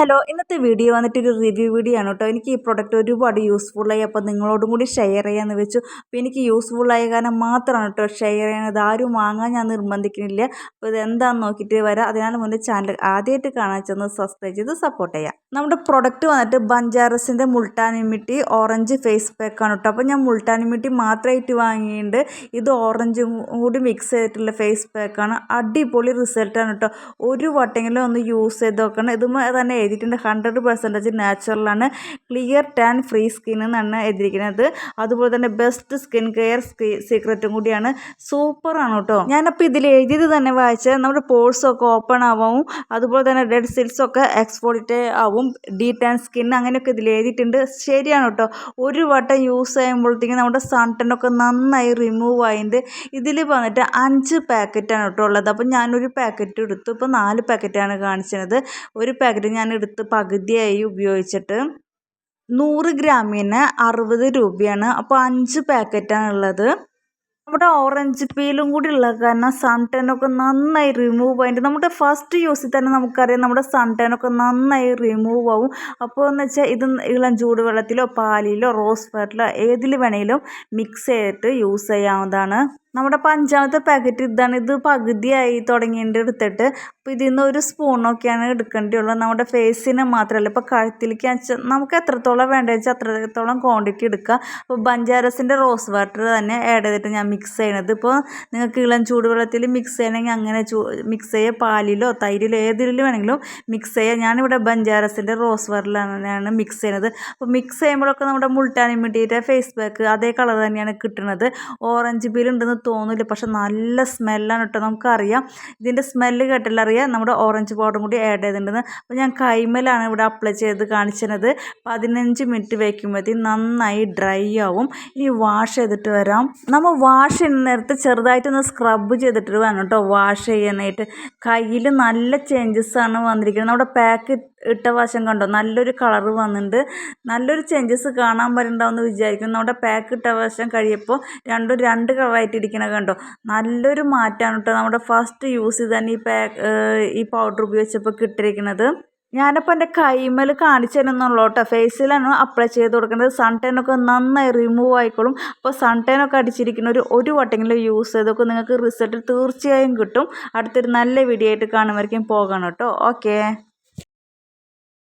Hello ഇന്നത്തെ video വന്നിട്ട് ഒരു റിവ്യൂ വീഡിയോ ആണ് കേട്ടോ. എനിക്ക് ഈ പ്രൊഡക്റ്റ് ഒരുപാട് യൂസ്ഫുള്ളായി അപ്പോൾ നിങ്ങളോടും കൂടി ഷെയർ ചെയ്യാമെന്ന് വെച്ചു. അപ്പോൾ എനിക്ക് യൂസ്ഫുള്ളായ കാരണം മാത്രമാണ് കേട്ടോ ഷെയർ ചെയ്യുന്നത്. ആരും വാങ്ങാൻ ഞാൻ നിർബന്ധിക്കുന്നില്ല. അപ്പോൾ ഇതെന്താണെന്ന് നോക്കിയിട്ട് വരാം. അതിനാൽ മുന്നേ ചാനൽ ആദ്യമായിട്ട് കാണാൻ ചെന്ന് സബ്സ്ക്രൈബ് ചെയ്ത് സപ്പോർട്ട് ചെയ്യാം. നമ്മുടെ പ്രൊഡക്റ്റ് വന്നിട്ട് ബഞ്ചാറസിന്റെ മുൾട്ടാനിമിട്ടി ഓറഞ്ച് ഫേസ് പാക്കാണ് കേട്ടോ. അപ്പോൾ ഞാൻ മുൾട്ടാനിമിട്ടി മാത്രമായിട്ട് വാങ്ങിയിട്ടുണ്ട്. ഇത് ഓറഞ്ചും കൂടി മിക്സ് ചെയ്തിട്ടുള്ള ഫേസ് പാക്കാണ് അടിപൊളി റിസൾട്ടാണ് കേട്ടോ. ഒരു വട്ടെങ്കിലും ഒന്ന് യൂസ് ചെയ്ത് നോക്കണം. ഇതുമ്പോൾ തന്നെ എഴുതിയിട്ടുണ്ട്. ഹൺഡ്രഡ് പെർസെന്റേജ് നാച്ചുറലാണ് ക്ലിയർ ടാൻ ഫ്രീ സ്കിൻ എന്നാണ് എഴുതിയിരിക്കുന്നത്. അതുപോലെ തന്നെ ബെസ്റ്റ് സ്കിൻ കെയർ സീക്രട്ടും കൂടിയാണ്. സൂപ്പറാണ് കേട്ടോ. ഞാനപ്പോൾ ഇതിൽ എഴുതിയത് തന്നെ വായിച്ചാൽ നമ്മുടെ പോഴ്സൊക്കെ ഓപ്പൺ ആവും. അതുപോലെ തന്നെ ഡെഡ് സെൽസ് ഒക്കെ എക്സ്പോളിറ്റ് ആവും. ഡി ടാൻ സ്കിൻ അങ്ങനെയൊക്കെ ഇതിൽ എഴുതിയിട്ടുണ്ട്. ശരിയാണ് കേട്ടോ. ഒരു വട്ടം യൂസ് ചെയ്യുമ്പോഴത്തേക്കും നമ്മുടെ സൺ ടെന്നൊക്കെ നന്നായി റിമൂവ് ആയിട്ടുണ്ട് ഇതിൽ വന്നിട്ട് അഞ്ച് പാക്കറ്റാണ് കേട്ടോ ഉള്ളത്. അപ്പം ഞാനൊരു പാക്കറ്റ് എടുത്തു. ഇപ്പോൾ നാല് പാക്കറ്റാണ് കാണിച്ചത്. ഒരു പാക്കറ്റ് ഞാൻ എടുത്ത് പകുതിയായി ഉപയോഗിച്ചിട്ട് നൂറ് ഗ്രാമിന് അറുപത് രൂപയാണ്. അപ്പോൾ അഞ്ച് പാക്കറ്റാണ് ഉള്ളത്. നമ്മുടെ ഓറഞ്ച് പീലും കൂടി ഉള്ള കാരണം സൺ ഒക്കെ നന്നായി റിമൂവ് ആയിട്ട് നമ്മുടെ ഫസ്റ്റ് യൂസിൽ തന്നെ നമുക്കറിയാം നമ്മുടെ സൺ ഒക്കെ നന്നായി റിമൂവ് ആവും. അപ്പോൾ എന്ന് വെച്ചാൽ ഇത് ഇളം ചൂടുവെള്ളത്തിലോ പാലിലോ റോസ് വാട്ടറിലോ ഏതിൽ വേണമെങ്കിലും മിക്സ് ചെയ്തിട്ട് യൂസ് ചെയ്യാവുന്നതാണ്. നമ്മുടെ പഞ്ചാമത്തെ പാക്കറ്റ് ഇതാണ്. ഇത് പകുതിയായി തുടങ്ങിയിട്ട് എടുത്തിട്ട് അപ്പോൾ ഇതിൽ നിന്ന് ഒരു സ്പൂണൊക്കെയാണ് എടുക്കേണ്ടിയുള്ളൂ. നമ്മുടെ ഫേസിന് മാത്രമല്ല ഇപ്പോൾ കഴുത്തിലേക്ക് നമുക്ക് എത്രത്തോളം വേണ്ടത് വെച്ചാൽ അത്രത്തോളം ക്വാണ്ടിറ്റി എടുക്കുക അപ്പോൾ ബഞ്ചാരസിന്റെ റോസ് വാട്ടർ തന്നെ ആഡ് ചെയ്തിട്ട് ഞാൻ മിക്സ് ചെയ്യണത്. ഇപ്പോൾ നിങ്ങൾക്ക് ഇളം ചൂടുവെള്ളത്തിൽ മിക്സ് ചെയ്യണമെങ്കിൽ അങ്ങനെ മിക്സ് ചെയ്യുക. പാലിലോ തൈരിലോ ഏതിലും വേണമെങ്കിലും മിക്സ് ചെയ്യുക. ഞാനിവിടെ ബഞ്ചാരസിന്റെ റോസ് വാട്ടറിലാണ് മിക്സ് ചെയ്യുന്നത് അപ്പോൾ മിക്സ് ചെയ്യുമ്പോഴൊക്കെ നമ്മുടെ മുൾട്ടാനി മിട്ടിയുടെ ഫേസ് പാക്ക് അതേ കളർ തന്നെയാണ് കിട്ടുന്നത് ഓറഞ്ച് ബീലുണ്ടെന്ന് തോന്നില്ല. പക്ഷെ നല്ല സ്മെല്ലാണ് കേട്ടോ. നമുക്കറിയാം. ഇതിന്റെ സ്മെല്ല് കേട്ടില്ല അറിയാം? നമ്മുടെ ഓറഞ്ച് പൗഡറും കൂടി ആഡ് ചെയ്തിട്ടുണ്ടെന്ന് അപ്പോൾ ഞാൻ കൈമലാണ് ഇവിടെ അപ്ലൈ ചെയ്ത് കാണിച്ചത് പതിനഞ്ച് മിനിറ്റ് വയ്ക്കുമ്പോഴത്തേക്കും നന്നായി ഡ്രൈ ആവും. ഇനി വാഷ് ചെയ്തിട്ട് വരാം. നമ്മൾ വാഷ് ചെയ്യുന്ന നേരത്ത് ചെറുതായിട്ടൊന്ന് സ്ക്രബ് ചെയ്തിട്ട് വേണം കേട്ടോ. വാഷ് ചെയ്യാനായിട്ട്. കയ്യിൽ നല്ല ചേഞ്ചസ് ആണ് വന്നിരിക്കുന്നത്. നമ്മുടെ പാക്ക് ഇട്ട വശം കണ്ടോ? നല്ലൊരു കളർ വന്നിട്ടുണ്ട് നല്ലൊരു ചേഞ്ചസ് കാണാൻ പറ്റുന്നുണ്ടാവുമെന്ന് വിചാരിക്കുന്നു. നമ്മുടെ പാക്ക് ഇട്ട വശം കഴിയപ്പോൾ രണ്ടും രണ്ട് കളറായിട്ട് ഇരിക്കണ കണ്ടോ? നല്ലൊരു മാറ്റമാണ് കേട്ടോ നമ്മുടെ ഫസ്റ്റ് യൂസ് ചെയ്ത് തന്നെ ഈ പാക്ക് ഈ പൗഡർ ഉപയോഗിച്ചപ്പോൾ കിട്ടിയിരിക്കുന്നത് ഞാനപ്പോൾ എന്റെ കൈമേൽ കാണിച്ചു തരുന്നുള്ളൂ കേട്ടോ ഫേസിലാണ് അപ്ലൈ ചെയ്ത് കൊടുക്കേണ്ടത് സൺടൈനൊക്കെ നന്നായി റിമൂവ് ആയിക്കോളും. അപ്പോൾ സൺടൈനൊക്കെ അടിച്ചിരിക്കുന്ന ഒരു ഒരു വട്ടെങ്കിലും യൂസ് ചെയ്തൊക്കെ നിങ്ങൾക്ക് റിസൾട്ട് തീർച്ചയായും കിട്ടും. അടുത്തൊരു നല്ല വീഡിയോ ആയിട്ട് കാണുമായിരിക്കും. പോകണം കേട്ടോ ഓക്കേ